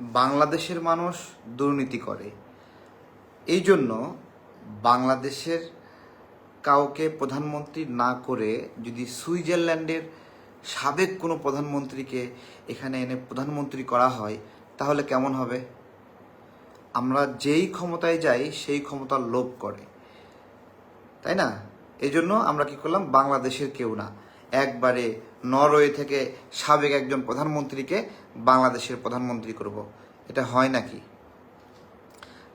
বাংলাদেশের মানুষ দুর্নীতি করে। এই জন্য বাংলাদেশের কাউকে প্রধানমন্ত্রী না করে যদি সুইজারল্যান্ডের সাবেক কোনো প্রধানমন্ত্রীকে এখানে এনে প্রধানমন্ত্রী করা হয়, তাহলে কেমন হবে? আমরা যেই ক্ষমতায় যাই, সেই ক্ষমতার লোভ করে। তাই না? এই জন্য আমরা কি করলাম? বাংলাদেশের কেউ না। একবারে নরওয়ে থেকে সাবেক একজন প্রধানমন্ত্রীকে বাংলাদেশের প্রধানমন্ত্রী করব। এটা হয় নাকি?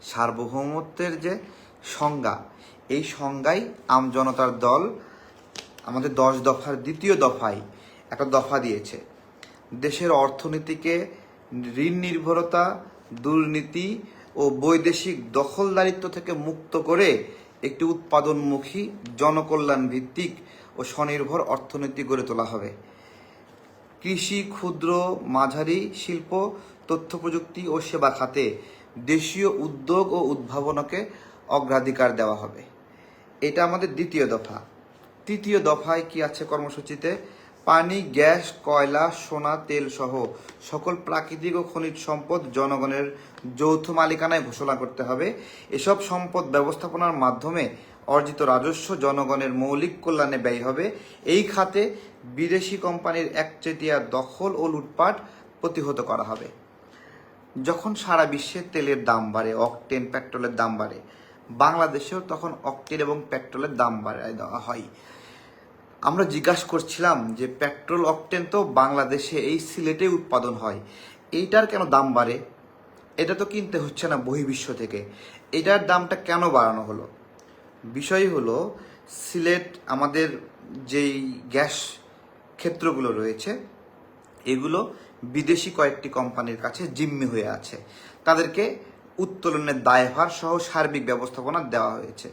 সার্বভৌমত্বের যে সংজ্ঞা, এই সংজ্ঞাই আম জনতার দল আমাদের দশ দফার দ্বিতীয় দফায় একটা দফা দিয়েছে। দেশের অর্থনীতিকে ঋণ নির্ভরতা, দুর্নীতি ও বৈদেশিক দখলদারিত্ব থেকে মুক্ত করে একটি উৎপাদনমুখী জনকল্যাণ ভিত্তিক ও স্বনির্ভর অর্থনীতি গড়ে তোলা হবে। কৃষি, ক্ষুদ্র, মাঝারি শিল্প তথ্য প্রযুক্তি ও সেবা খাতে দেশীয় উদ্যোগ ও উদ্ভাবনকে অগ্রাধিকার দেওয়া হবে। এটা আমাদের দ্বিতীয় দফা। তৃতীয় দফায় কি আছে কর্মসূচিতে? পানি, গ্যাস, কয়লা, সোনা, তেল সহ সকল প্রাকৃতিক ও খনিজ সম্পদ জনগণের যৌথ মালিকানায় ঘোষণা করতে হবে। এসব সম্পদ ব্যবস্থাপনার মাধ্যমে অর্জিত রাজস্ব জনগণের মৌলিক কল্যাণে ব্যয় হবে। এই খাতে বিদেশি কোম্পানির একচেটিয়া দখল ও লুটপাট প্রতিহত করা হবে। যখন সারা বিশ্বে তেলের দাম বাড়ে, অকটেন পেট্রোলের দাম বাড়ে, বাংলাদেশেও তখন অকটেন এবং পেট্রোলের দাম বাড়ায় দেওয়া হয়। আমরা জিজ্ঞাসা করছিলাম যে পেট্রোল, অকটেন তো বাংলাদেশে এই সিলেটে উৎপাদন হয়। এইটার কেন দাম বাড়ে? এটা তো কিনতে হচ্ছে না বহির্বিশ্ব থেকে। এটার দামটা কেন বাড়ানো হলো? বিষয় হলো, সিলেট আমাদের যেই গ্যাস ক্ষেত্রগুলো রয়েছে, এগুলো বিদেশি কয়েকটি কোম্পানির কাছে জিম্মি হয়ে আছে। তাদেরকে উত্তোলনের দায়ভার সহ সার্বিক ব্যবস্থাপনা দেওয়া হয়েছে।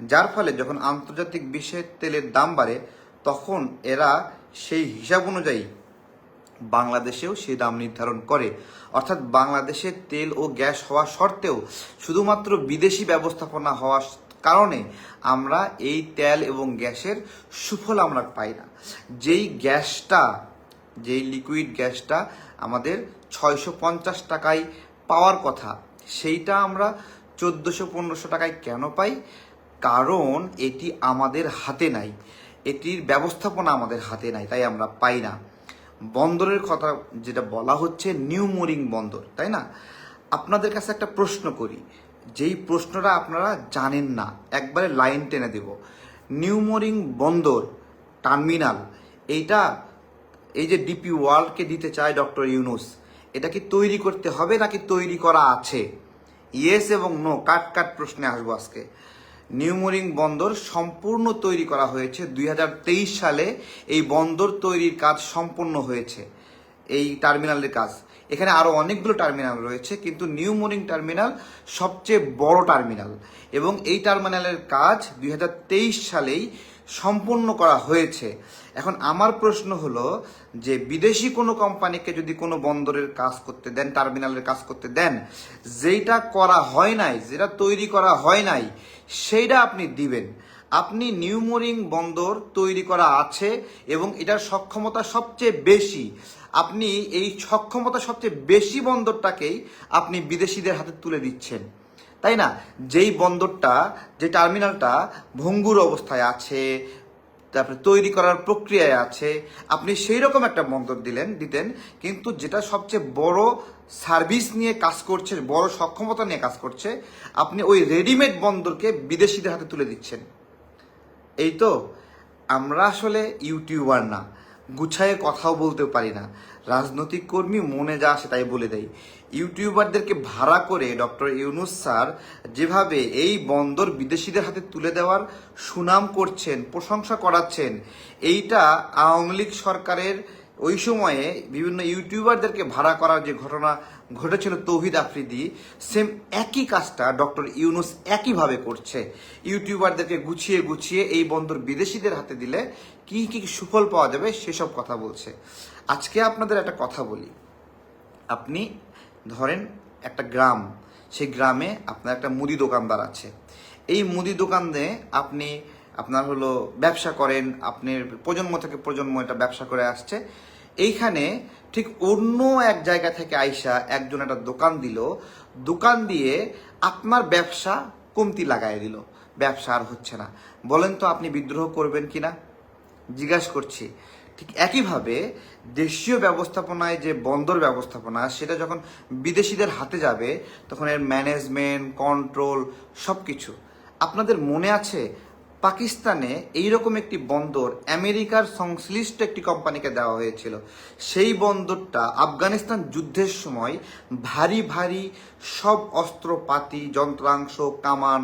যার ফলে যখন আন্তর্জাতিক বিশ্বে তেলের দাম বাড়ে, তখন এরা সেই হিসাব অনুযায়ী বাংলাদেশেও সেই দাম নির্ধারণ করে। অর্থাৎ বাংলাদেশে তেল ও গ্যাস হওয়া সত্ত্বেও শুধুমাত্র বিদেশি ব্যবস্থাপনা হওয়ার কারণে আমরা এই তেল এবং গ্যাসের সুফল আমরা পাই না। যেই গ্যাসটা, যেই লিকুইড গ্যাসটা আমাদের ছয়শো পঞ্চাশ টাকায় পাওয়ার কথা, সেইটা আমরা চোদ্দোশো পনেরোশো টাকায় কেন পাই? কারণ এটি আমাদের হাতে নাই। এটির ব্যবস্থাপনা আমাদের হাতে নাই, তাই আমরা পাই না। বন্দরের কথা যেটা বলা হচ্ছে নিউ মোরিং বন্দর, তাই না? আপনাদের কাছে একটা প্রশ্ন করি যেই প্রশ্নটা আপনারা জানেন না, একবারে লাইন টেনে দেব। নিউ মোরিং বন্দর, টার্মিনাল, এইটা এই যে ডিপি ওয়ার্ল্ডকে দিতে চায় ডক্টর ইউনুস, এটা কি তৈরি করতে হবে নাকি তৈরি করা আছে? ইয়েস এবং নো, কাট কাট প্রশ্নে আসব আজকে। নিউমোরিং বন্দর সম্পূর্ণ তৈরি করা হয়েছে দুই হাজার তেইশ সালে, এই বন্দর তৈরির কাজ সম্পূর্ণ হয়েছে, এই টার্মিনালের কাজ। এখানে আরও অনেকগুলো টার্মিনাল রয়েছে, কিন্তু নিউ মোরিং টার্মিনাল সবচেয়ে বড় টার্মিনাল। এবং এই টার্মিনালের কাজ দুই হাজার তেইশ সালেই সম্পূর্ণ করা হয়েছে। এখন আমার প্রশ্ন হলো যে, বিদেশি কোনো কোম্পানিকে যদি কোনো বন্দরের কাজ করতে দেন, টার্মিনালের কাজ করতে দেন যেটা করা হয় নাই, যেটা তৈরি করা হয় নাই, সেইটা আপনি দিবেন। আপনি নিউমোরিং বন্দর তৈরি করা আছে এবং এটার সক্ষমতা সবচেয়ে বেশি। আপনি এই সক্ষমতা সবচেয়ে বেশি বন্দরটাকেই আপনি বিদেশিদের হাতে তুলে দিচ্ছেন। তাই না? যেই বন্দরটা, যে টার্মিনালটা ভঙ্গুর অবস্থায় আছে, তারপরে তৈরি করার প্রক্রিয়ায় আছে, আপনি সেই রকম একটা বন্দর দিলেন, দিতেন, কিন্তু যেটা সবচেয়ে বড় সার্ভিস নিয়ে কাজ করছে, বড় সক্ষমতা নিয়ে কাজ করছে, আপনি ওই রেডিমেড বন্দরকে বিদেশিদের হাতে তুলে দিচ্ছেন। এই তো, আমরা আসলে ইউটিউবার না। গুছায়ে কথাও বলতে পারি না। রাজনৈতিক কর্মী মনে যা আসে তাই বলে দেয়। ইউটিউবারদেরকে ভাড়া করে ডক্টর ইউনুস স্যার যেভাবে এই বন্দর বিদেশিদের হাতে তুলে দেওয়ার সুনাম করছেন, প্রশংসা করাচ্ছেন, এইটা আওয়ামী লীগ সরকারের ওই সময়ে বিভিন্ন ইউটিউবারদেরকে ভাড়া করার যে ঘটনা ঘটেছিল তৌহিদ আফ্রিদি, সেম একই কাজটা ডক্টর ইউনুস একইভাবে করছে। ইউটিউবারদেরকে গুছিয়ে গুছিয়ে এই বন্দর বিদেশিদের হাতে দিলে কি কি সুফল পাওয়া যাবে সেসব কথা বলছে। আজকে আপনাদের একটা কথা বলি। আপনি ধরেন একটা গ্রাম, সেই গ্রামে আপনার একটা মুদি দোকানদার আছে। এই মুদি দোকানে আপনি, আপনার হলো ব্যবসা করেন, আপনি প্রজন্ম থেকে প্রজন্ম এটা ব্যবসা করে আসছে। এইখানে ঠিক অন্য এক জায়গা থেকে আইসা একজন একটা দোকান দিল। দোকান দিয়ে আপনার ব্যবসা কমতি লাগাই দিল। ব্যবসা আর হচ্ছে না। বলেন তো আপনি বিদ্রোহ করবেন কিনা? জিজ্ঞাসা করছি। ঠিক একইভাবে দেশীয় ব্যবস্থাপনায় যে বন্দর ব্যবস্থাপনা, সেটা যখন বিদেশিদের হাতে যাবে, তখন এর ম্যানেজমেন্ট কন্ট্রোল সব কিছু আপনাদের মনে আছে পাকিস্তানে এইরকম একটি বন্দর আমেরিকার সংশ্লিষ্ট একটি কোম্পানিকে দেওয়া হয়েছিল। সেই বন্দরটা আফগানিস্তান যুদ্ধের সময় ভারী ভারী সব অস্ত্রপাতি, যন্ত্রাংশ, কামান,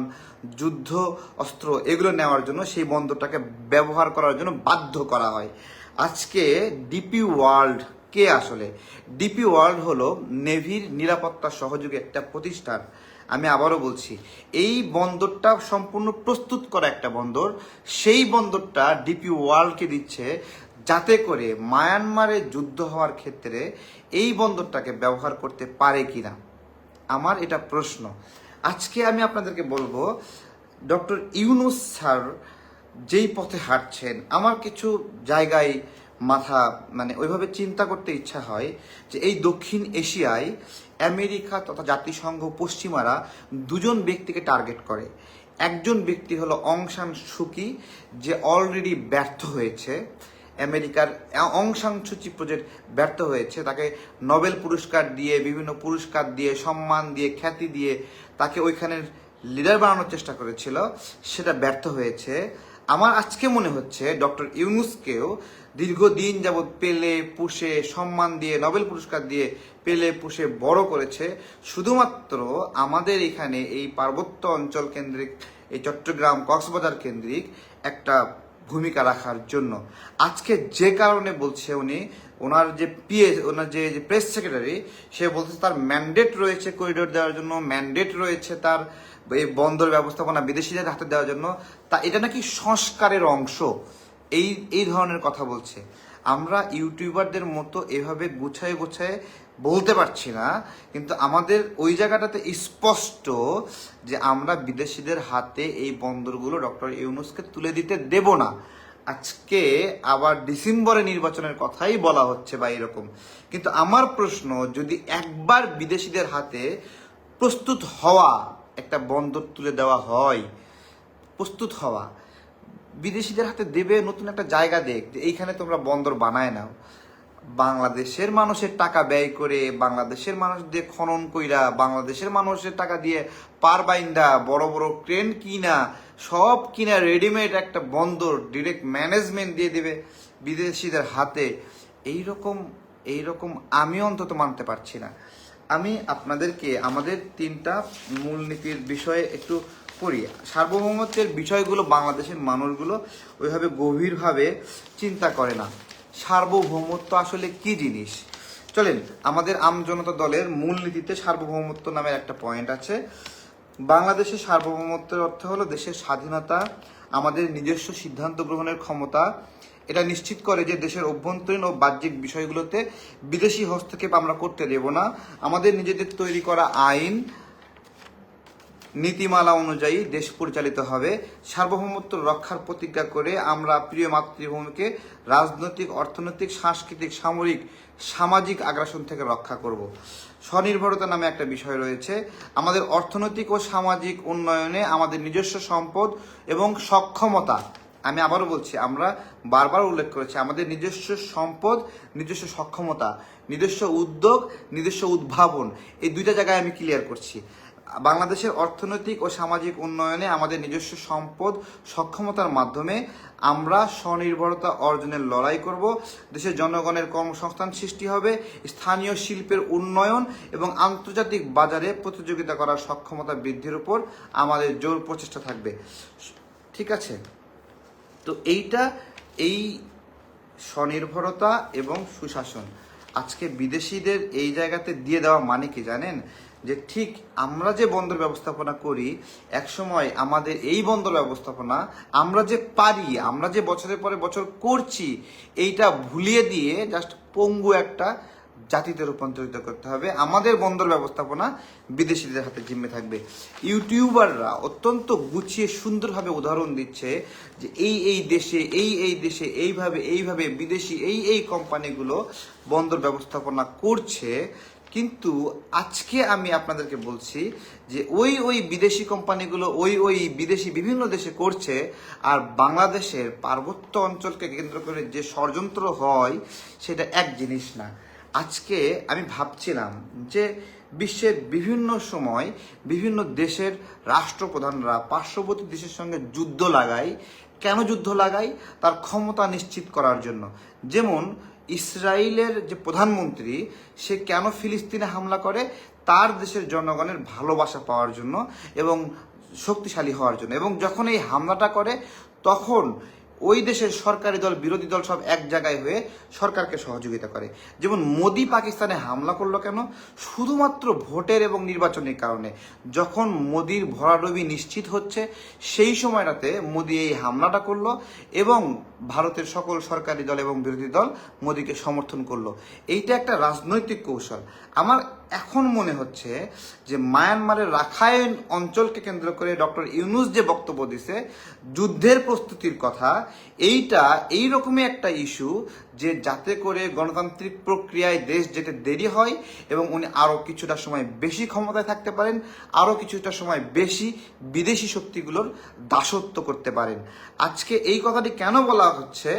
যুদ্ধ অস্ত্র এগুলো নেওয়ার জন্য সেই বন্দরটাকে ব্যবহার করার জন্য বাধ্য করা হয়। আজকে ডিপি ওয়ার্ল্ড কে আসলে? ডিপি ওয়ার্ল্ড হলো নেভির নিরাপত্তা সহযোগী একটা প্রতিষ্ঠান। আমি আবারও বলছি, এই বন্দরটা সম্পূর্ণ প্রস্তুত করা একটা বন্দর। সেই বন্দরটা ডিপি ওয়ার্ল্ডকে দিচ্ছে যাতে করে মায়ানমারে যুদ্ধ হওয়ার ক্ষেত্রে এই বন্দরটাকে ব্যবহার করতে পারে কিনা। আমার এটা প্রশ্ন। আজকে আমি আপনাদেরকে বলব, ডক্টর ইউনুস স্যার যেই পথে হাঁটছেন, আমার কিছু জায়গায় মাথা মানে ওইভাবে চিন্তা করতে ইচ্ছা হয় যে এই দক্ষিণ এশিয়ায় আমেরিকা তথা জাতিসংঘ পশ্চিমারা দুজন ব্যক্তিকে টার্গেট করে। একজন ব্যক্তি হলো অংশান সুকি, যে অলরেডি ব্যর্থ হয়েছে। আমেরিকার অং সান সুচি প্রজেক্ট ব্যর্থ হয়েছে। তাকে নোবেল পুরস্কার দিয়ে, বিভিন্ন পুরস্কার দিয়ে, সম্মান দিয়ে, খ্যাতি দিয়ে তাকে ওইখানের লিডার বানানোর চেষ্টা করেছিল। সেটা ব্যর্থ হয়েছে। আমার আজকে মনে হচ্ছে ডক্টর ইউনুসকেও দীর্ঘদিন যাবৎ পেলে, পুষে, সম্মান দিয়ে, নোবেল পুরস্কার দিয়ে পেলে, পুষে, বড় করেছে। শুধুমাত্র আমাদের এখানে এই পার্বত্য অঞ্চল কেন্দ্রিক, এই চট্টগ্রাম কক্সবাজার কেন্দ্রিক একটা ভূমিকা রাখার জন্য। আজকে যে কারণে বলছে উনি, ওনার যে পিএ, ওনার যে প্রেস সেক্রেটারি, সে বলছে তার ম্যান্ডেট রয়েছে করিডোর দেওয়ার জন্য ম্যান্ডেট রয়েছে তার এই বন্দর ব্যবস্থাপনা বিদেশিদের হাতে দেওয়ার জন্য, তা এটা নাকি সংস্কারের অংশ? এই এই ধরনের কথা বলছে। আমরা ইউটিউবারদের মতো এভাবে গুছায় গুছায় বলতে পারছি না, কিন্তু আমাদের ওই জায়গাটাতে স্পষ্ট যে আমরা বিদেশিদের হাতে এই বন্দরগুলো ডক্টর ইউনুসকে তুলে দিতে দেব না। আজকে আবার ডিসেম্বরে নির্বাচনের কথাই বলা হচ্ছে বা এরকম। কিন্তু আমার প্রশ্ন, যদি একবার বিদেশিদের হাতে প্রস্তুত হওয়া একটা বন্দর তুলে দেওয়া হয়, প্রস্তুত হওয়া। বিদেশিদের হাতে দেবে, নতুন একটা জায়গা দেখ এইখানে তোমরা বন্দর বানায় নাও। বাংলাদেশের মানুষের টাকা ব্যয় করে, বাংলাদেশের মানুষ দিয়ে খনন কইরা, বাংলাদেশের মানুষের টাকা দিয়ে পার বাইন্দা, বড় বড় ক্রেন কিনা, সব কিনা রেডিমেড একটা বন্দর ডিরেক্ট ম্যানেজমেন্ট দিয়ে দেবে বিদেশিদের হাতে। এইরকম এইরকম আমি অন্তত মানতে পারছি না। আমি আপনাদেরকে আমাদের তিনটা মূলনীতির বিষয়ে একটু পড়ি। সার্বভৌমত্বের বিষয়গুলো বাংলাদেশের মানুষগুলো ওইভাবে গভীরভাবে চিন্তা করে না। সার্বভৌমত্ব আসলে কি জিনিস? চলেন, আমাদের আমজনতা দলের মূলনীতিতে সার্বভৌমত্ব নামের একটা পয়েন্ট আছে। বাংলাদেশের সার্বভৌমত্বের অর্থ হলো দেশের স্বাধীনতা, আমাদের নিজস্ব সিদ্ধান্ত গ্রহণের ক্ষমতা এটা নিশ্চিত করে যে দেশের অভ্যন্তরীণ ও বাহ্যিক বিষয়গুলোতে বিদেশি হস্তক্ষেপ আমরা করতে দেব না। আমাদের নিজেদের তৈরি করা আইন, নীতিমালা অনুযায়ী দেশ পরিচালিত হবে। সার্বভৌমত্ব রক্ষার প্রতিজ্ঞা করে আমরা প্রিয় মাতৃভূমিকে রাজনৈতিক, অর্থনৈতিক, সাংস্কৃতিক, সামরিক, সামাজিক আগ্রাসন থেকে রক্ষা করব। স্বনির্ভরতা নামে একটা বিষয় রয়েছে। আমাদের অর্থনৈতিক ও সামাজিক উন্নয়নে আমাদের নিজস্ব সম্পদ এবং সক্ষমতা আমি আবারও বলছি, আমরা বারবার উল্লেখ করেছি, আমাদের নিজস্ব সম্পদ, নিজস্ব সক্ষমতা, নিজস্ব উদ্যোগ, নিজস্ব উদ্ভাবন, এই দুইটা জায়গায় আমি ক্লিয়ার করছি। বাংলাদেশের অর্থনৈতিক ও সামাজিক উন্নয়নে আমাদের নিজস্ব সম্পদ, সক্ষমতার মাধ্যমে আমরা স্বনির্ভরতা অর্জনের লড়াই করব, দেশের জনগণের কর্মসংস্থান সৃষ্টি হবে, স্থানীয় শিল্পের উন্নয়ন এবং আন্তর্জাতিক বাজারে প্রতিযোগিতা করার সক্ষমতা বৃদ্ধির উপর আমাদের জোর প্রচেষ্টা থাকবে। ঠিক আছে? তো এইটা এই স্বনির্ভরতা এবং সুশাসন। আজকে বিদেশিদের এই জায়গাতে দিয়ে দেওয়া মানে কি জানেন? যে ঠিক আমরা যে বন্দর ব্যবস্থাপনা করি, একসময় আমাদের এই বন্দর ব্যবস্থাপনা আমরা যে পারি, আমরা যে বছরের পরে বছর করছি, এইটা ভুলিয়ে দিয়ে জাস্ট পঙ্গু একটা জাতিতে রূপান্তরিত করতে হবে। আমাদের বন্দর ব্যবস্থাপনা বিদেশিদের হাতে জিম্মে থাকবে। ইউটিউবাররা অত্যন্ত গুছিয়ে সুন্দরভাবে উদাহরণ দিচ্ছে যে এই এই দেশে, এই এই দেশে, এইভাবে এইভাবে বিদেশি, এই এই কোম্পানিগুলো বন্দর ব্যবস্থাপনা করছে। কিন্তু আজকে আমি আপনাদেরকে বলছি যে ওই ওই বিদেশি কোম্পানিগুলো, ওই ওই বিদেশি বিভিন্ন দেশে করছে আর বাংলাদেশের পার্বত্য অঞ্চলকে কেন্দ্র করে যে ষড়যন্ত্র হয়, সেটা এক জিনিস না। আজকে আমি ভাবছিলাম যে বিশ্বের বিভিন্ন সময় বিভিন্ন দেশের রাষ্ট্রপ্রধানরা পার্শ্ববর্তী দেশের সঙ্গে যুদ্ধ লাগায়। কেন যুদ্ধ লাগায়? তার ক্ষমতা নিশ্চিত করার জন্য। যেমন ইসরায়েলের যে প্রধানমন্ত্রী, সে কেন ফিলিস্তিনে হামলা করে? তার দেশের জনগণের ভালোবাসা পাওয়ার জন্য এবং শক্তিশালী হওয়ার জন্য। এবং যখন এই হামলাটা করে, তখন ওই দেশের সরকারি দল, বিরোধী দল সব এক জায়গায় হয়ে সরকারকে সহযোগিতা করে। যেমন মোদি পাকিস্তানে হামলা করল কেন? শুধুমাত্র ভোটের এবং নির্বাচনের কারণে। যখন মোদির ভরাডুবি নিশ্চিত হচ্ছে, সেই সময়টাতে মোদি এই হামলাটা করল এবং ভারতের সকল সরকারি দল এবং বিরোধী দল মোদিকে সমর্থন করল। এইটা একটা রাজনৈতিক কৌশল। আমার এখন মনে হচ্ছে যে মায়ানমারের রাখায়ন অঞ্চলকে কেন্দ্র করে ডক্টর ইউনুস যে বক্তব্য দিছে, যুদ্ধের প্রস্তুতির কথা, এইটা এই রকমই একটা ইস্যু যে যাতে করে গণতান্ত্রিক প্রক্রিয়ায় দেশ যেতে দেরি হয় এবং উনি আরও কিছুটা সময় বেশি ক্ষমতায় থাকতে পারেন আরও কিছুটা সময় বেশি বিদেশি শক্তিগুলোর দাসত্ব করতে পারেন। আজকে এই কথাটি কেন বলা হচ্ছে?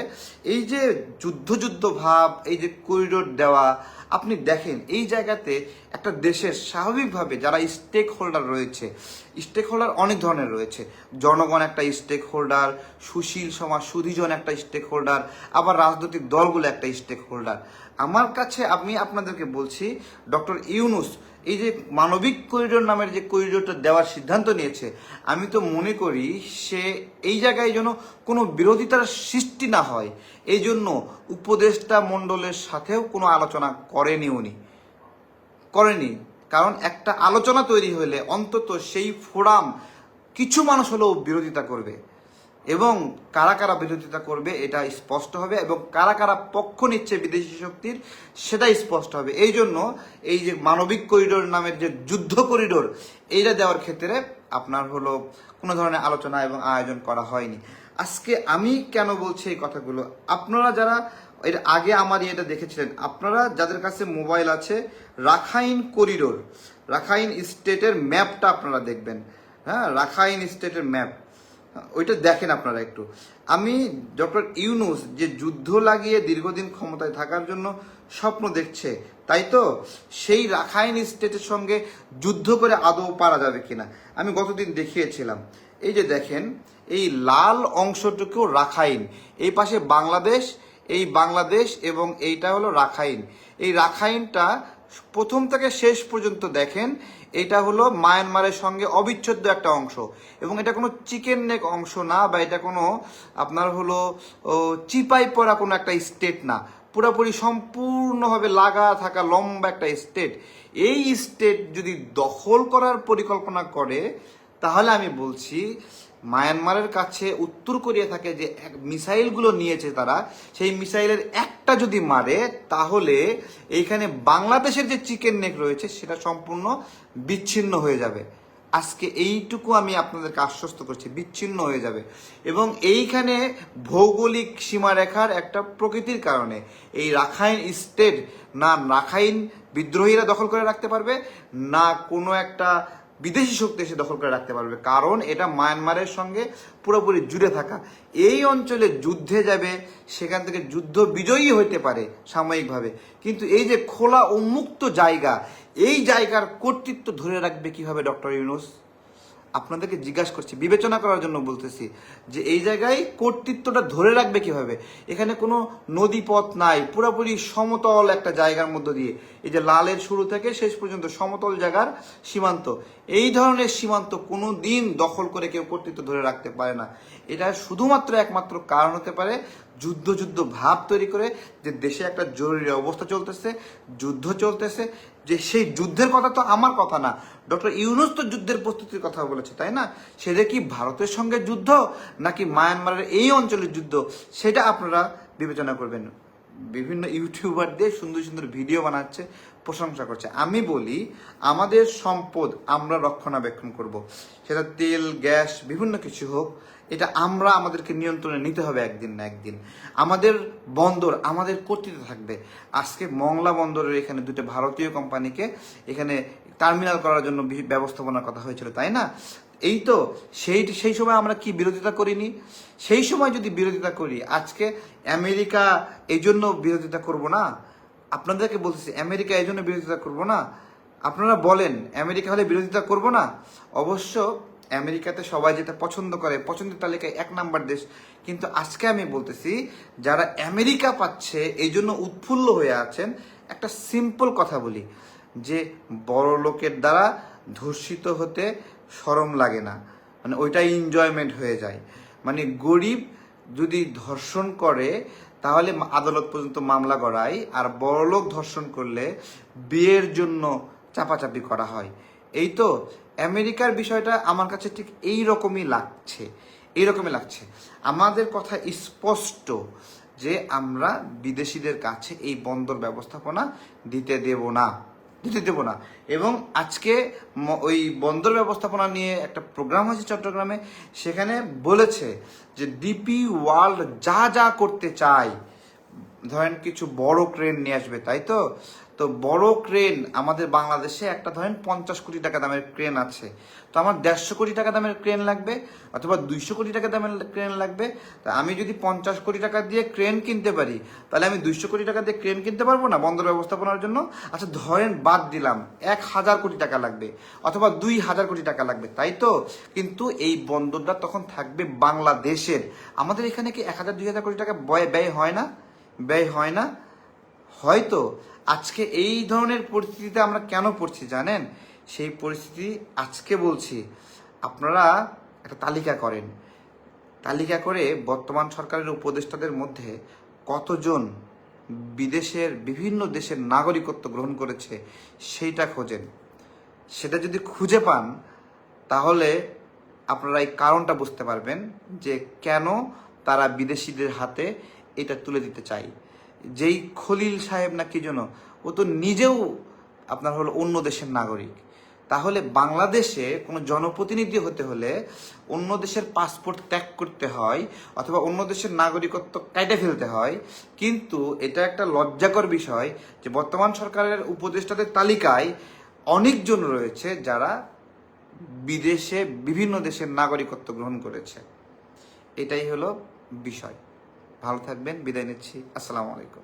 এই যে যুদ্ধ যুদ্ধ ভাব, এই যে করিডোর দেওয়া আপনি দেখেন, এই জায়গাতে একটা দেশের স্বাভাবিকভাবে যারা স্টেক হোল্ডার রয়েছে স্টেক হোল্ডার অনেক ধরনের রয়েছে। জনগণ একটা স্টেক হোল্ডার সুশীল সমাজ, সুধিজন একটা স্টেক হোল্ডার আবার রাজনৈতিক দলগুলো একটা স্টেক হোল্ডার আমার কাছে আমি আপনাদেরকে বলছি, ডক্টর ইউনুস এই যে মানবিক করিডোর নামের যে করিডোরটা দেওয়ার সিদ্ধান্ত নিয়েছে, আমি তো মনে করি সে এই জায়গায় যেন কোনো বিরোধিতার সৃষ্টি না হয়। এই জন্য উপদেষ্টা মণ্ডলের সাথেও কোনো আলোচনা করেনি উনি। করেনি। কারণ একটা আলোচনা তৈরি হলে অন্তত সেই ফোরাম কিছু মানুষ হলেও বিরোধিতা করবে। এবং কারা কারা বিরোধিতা করবে এটা স্পষ্ট হবে এবং কারা কারা পক্ষ নিচ্ছে বিদেশি শক্তির, সেটা স্পষ্ট হবে। এই জন্য এই যে মানবিক করিডোর নামের যে যুদ্ধ করিডোর, এইটা দেওয়ার ক্ষেত্রে আপনার হলো কোনো ধরনের আলোচনা এবং আয়োজন করা হয়নি। আজকে আমি কেন বলছি এই কথাগুলো? আপনারা যারা এর আগে আমার এটা দেখেছিলেন, আপনারা যাদের কাছে মোবাইল আছে, রাখাইন করিডোর, রাখাইন স্টেটের ম্যাপটা আপনারা দেখবেন। হ্যাঁ রাখাইন স্টেটের ম্যাপ। ওইটা দেখেন আপনারা একটু। আমি ডক্টর ইউনুস যে যুদ্ধ লাগিয়ে দীর্ঘদিন ক্ষমতায় থাকার জন্য স্বপ্ন দেখছে, তাই তো? সেই রাখাইন স্টেটের সঙ্গে যুদ্ধ করে আদৌ পারা যাবে কিনা, আমি গতদিন দেখিয়েছিলাম। এই যে দেখেন, এই লাল অংশটুকু রাখাইন। এই পাশে বাংলাদেশ, এই বাংলাদেশ এবং এইটা হলো রাখাইন। এই রাখাইনটা প্রথম থেকে শেষ পর্যন্ত দেখেন, এটা হলো মায়ানমারের সঙ্গে অবিচ্ছেদ্য একটা অংশ। এবং এটা কোনো চিকেন নেক অংশ না, বা এটা কোনো আপনার হলো চিপাই পড়া কোনো একটা স্টেট না। পুরোপুরি সম্পূর্ণভাবে লাগা থাকা লম্বা একটা স্টেট। এই স্টেট যদি দখল করার পরিকল্পনা করে, তাহলে আমি বলছি মায়ানমারের কাছে উত্তর কোরিয়া থাকে যে মিসাইলগুলো নিয়েছে তারা, সেই মিসাইলের একটা যদি মারে, তাহলে এইখানে বাংলাদেশের যে চিকেন নেক রয়েছে সেটা সম্পূর্ণ বিচ্ছিন্ন হয়ে যাবে। আজকে এইটুকু আমি আপনাদেরকে আশ্বস্ত করছি, বিচ্ছিন্ন হয়ে যাবে। এবং এইখানে ভৌগোলিক সীমারেখার একটা প্রকৃতির কারণে এই রাখাইন স্টেট, না রাখাইন বিদ্রোহীরা দখল করে রাখতে পারবে, না কোনো একটা বিদেশি শক্তি এসে দখল করে রাখতে পারবে। কারণ এটা মায়ানমারের সঙ্গে পুরোপুরি জুড়ে থাকা। এই অঞ্চলে যুদ্ধে যাবে, সেখান থেকে যুদ্ধ বিজয়ী হইতে পারে সাময়িকভাবে। কিন্তু এই যে খোলা উন্মুক্ত জায়গা, এই জায়গার কর্তৃত্ব ধরে রাখবে কীভাবে, ডক্টর ইউনুস? আপনাদেরকে জিজ্ঞাসা করছি, বিবেচনা করার জন্য বলতেছি যে এই জায়গায় কর্তৃত্বটা ধরে রাখবে কীভাবে? এখানে কোনো নদী পথ নাই, পুরোপুরি সমতল একটা জায়গার মধ্য দিয়ে। এই যে লালের শুরু থেকে শেষ পর্যন্ত সমতল জায়গার সীমান্ত। এই ধরনের সীমান্ত কোনো দিন দখল করে কেউ কর্তৃত্ব ধরে রাখতে পারে না। এটা শুধুমাত্র একমাত্র কারণ হতে পারে যুদ্ধ যুদ্ধ ভাব তৈরি করে যে দেশে একটা জরুরি অবস্থা চলতেছে, যুদ্ধ চলতেছে যে সেই যুদ্ধের কথা তো আমার কথা না। ডক্টর ইউনুস তো যুদ্ধের প্রস্তুতির কথা বলেছে, তাই না? সেটা কি ভারতের সঙ্গে যুদ্ধ, নাকি মায়ানমারের এই অঞ্চলের যুদ্ধ? সেটা আপনারা বিবেচনা করবেন। বিভিন্ন ইউটিউবার দিয়ে সুন্দর সুন্দর ভিডিও বানাচ্ছে, প্রশংসা করছে। আমি বলি, আমাদের সম্পদ আমরা রক্ষণাবেক্ষণ করব। সেটা তেল, গ্যাস, বিভিন্ন কিছু হোক এটা আমরা আমাদেরকে নিয়ন্ত্রণে নিতে হবে একদিন না একদিন। আমাদের বন্দর আমাদের কর্তৃত্বে থাকবে। আজকে মংলা বন্দরের এখানে দুটো ভারতীয় কোম্পানিকে এখানে টার্মিনাল করার জন্য ব্যবস্থাপনার কথা হয়েছিল, তাই না? এই তো, সেই সেই সময় আমরা কি বিরোধিতা করিনি? সেই সময় যদি বিরোধিতা করি, আজকে আমেরিকা এই জন্য বিরোধিতা করব না? আপনাদেরকে বলতেছি, আমেরিকা এই জন্য বিরোধিতা করব না? আপনারা বলেন, আমেরিকা হলে বিরোধিতা করব না? অবশ্য আমেরিকাতে সবাই যেটা পছন্দ করে, পছন্দের তালিকায় এক নাম্বার দেশ। কিন্তু আজকে আমি বলতেছি, যারা আমেরিকা পাচ্ছে এই জন্য উৎফুল্ল হয়ে আছেন, একটা সিম্পল কথা বলি, যে বড় লোকের দ্বারা ধর্ষিত হতে সরম লাগে না। মানে ওইটাই এনজয়মেন্ট হয়ে যায়। মানে গরিব যদি ধর্ষণ করে, তাহলে আদালত পর্যন্ত মামলা গড়ায়, আর বড়লোক ধর্ষণ করলে বিয়ের জন্য চাপাচাপি করা হয়। এই তো আমেরিকার বিষয়টা আমার কাছে ঠিক এই রকমই লাগছে এই রকমই লাগছে। আমাদের কথা স্পষ্ট যে আমরা বিদেশিদের কাছে এই বন্দর ব্যবস্থাপনা দিতে দেব না, দিতে দেব না। এবং আজকে ওই বন্দর ব্যবস্থাপনা নিয়ে একটা প্রোগ্রাম হয়েছে চট্টগ্রামে, সেখানে বলেছে যে ডিপি ওয়ার্ল্ড যা যা করতে চায় ধরেন কিছু বড় ক্রেন নিয়ে আসবে, তাই তো? তো বড় ক্রেন আমাদের বাংলাদেশে একটা ধরেন পঞ্চাশ কোটি টাকা দামের ক্রেন আছে। তো আমার দেড়শো কোটি টাকা দামের ক্রেন লাগবে অথবা দুইশো কোটি টাকা দামের ক্রেন লাগবে। তা আমি যদি পঞ্চাশ কোটি টাকা দিয়ে ক্রেন কিনতে পারি, তাহলে আমি দুইশো কোটি টাকা দিয়ে ক্রেন কিনতে পারব না বন্দর ব্যবস্থাপনার জন্য? আচ্ছা ধরেন বাদ দিলাম, এক হাজার কোটি টাকা লাগবে অথবা দুই হাজার কোটি টাকা লাগবে, তাই তো? কিন্তু এই বন্দরটা তখন থাকবে বাংলাদেশের। আমাদের এখানে কি এক হাজার, দুই হাজার কোটি টাকা ব্যয় হয় না? ব্যয় হয় না। হয়তো আজকে এই ধরনের পরিস্থিতিতে আমরা কেন পড়ছি জানেন? সেই পরিস্থিতি আজকে বলছি। আপনারা একটা তালিকা করেন। তালিকা করে বর্তমান সরকারের উপদেষ্টাদের মধ্যে কতজন বিদেশের বিভিন্ন দেশের নাগরিকত্ব গ্রহণ করেছে সেইটা খোঁজেন। সেটা যদি খুঁজে পান, তাহলে আপনারা এই কারণটা বুঝতে পারবেন যে কেন তারা বিদেশিদের হাতে এটা তুলে দিতে চাই। যেই খলিল সাহেব না কি জন্য ও তো নিজেও আপনার হলো অন্য দেশের নাগরিক। তাহলে বাংলাদেশে কোনো জনপ্রতিনিধি হতে হলে অন্য দেশের পাসপোর্ট ত্যাগ করতে হয় অথবা অন্য দেশের নাগরিকত্ব কাটে ফেলতে হয়। কিন্তু এটা একটা লজ্জাকর বিষয় যে বর্তমান সরকারের উপদেষ্টাদের তালিকায় অনেকজন রয়েছে যারা বিদেশে বিভিন্ন দেশের নাগরিকত্ব গ্রহণ করেছে। এটাই হলো বিষয়। ভালো থাকবেন বিদায় নিচ্ছি। আসসালামু আলাইকুম।